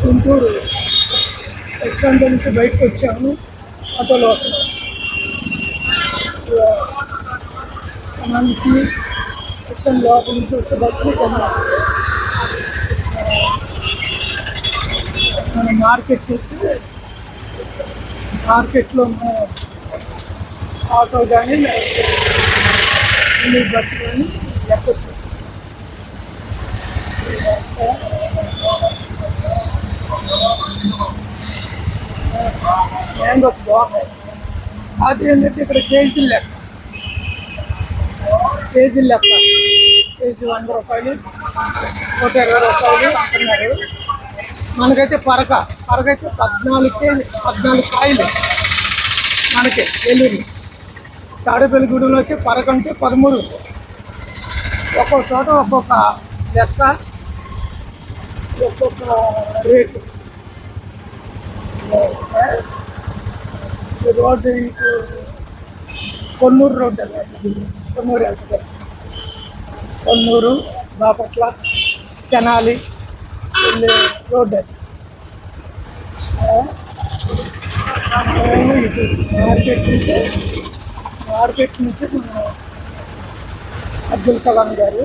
గుంటూరు. ఎక్కడ నుంచి బయటకు వచ్చాము. ఆటోలో మనిషి ఎక్కడ లోపల నుంచి వచ్చే బస్సులు కొన్నాం మన మార్కెట్ వచ్చి మార్కెట్లో ఆటో కానీ బస్సు కానీ ఎక్కొచ్చు మ్యాంగోస్ బాగున్నాయి అది ఏంటంటే ఇక్కడ కేజీలు లెక్క కేజీలు లెక్క కేజీ వంద రూపాయలు నూట ఇరవై రూపాయలు అంటున్నారు మనకైతే పరక పరక అయితే పద్నాలుగు కేజీ పద్నాలుగు కాయలు. మనకి ఎల్లుండి తాడేపల్లిగూడెంలో అయితే పరక అంటే పదమూడు. ఒక్కొక్క చోట ఒక్కొక్క లెక్క. ఒక్కొక్క రేటు. రోడ్డు ఇటు కొన్నూరు రోడ్డు అన్నమాట కొన్నూరు వెళ్తుంది కొన్నూరు బాపట్ల తెనాలి వెళ్ళే రోడ్డు అది. ఇటు మార్కెట్ నుంచి మార్కెట్ నుంచి మన అబ్దుల్ కలాం గారు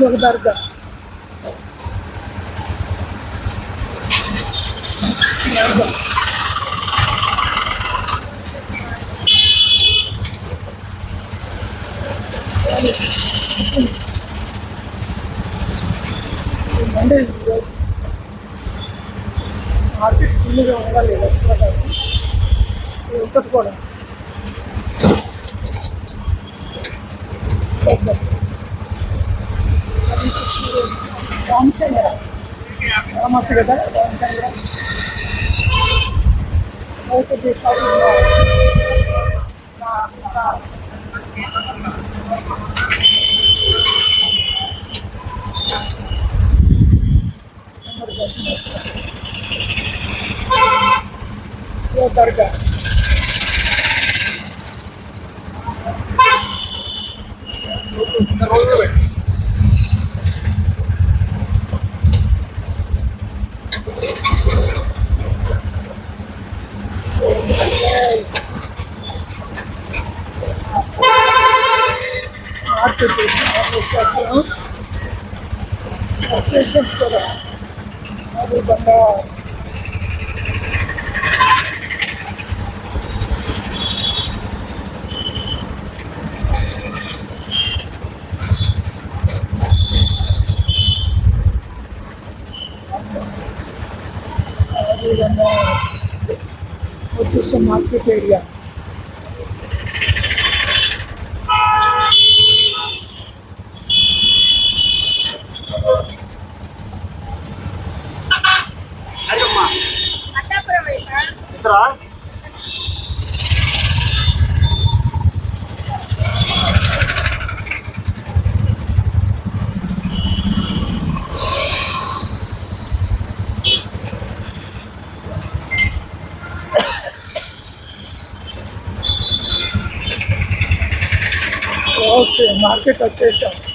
స్టీల్ లెటర్స్ ఇది ఒక దర్గా దర్గా అంటే మార్కెట్ ఫుల్గా ఉండాలి ఉంటుంది కూడా రామచంద్ర రామస్ కదా రామచంద్ర సౌత్ దేశాలు దర్గా पेशेंट करो अरे बंदा It's just a market area. दिख ओके मार्केट अटेशन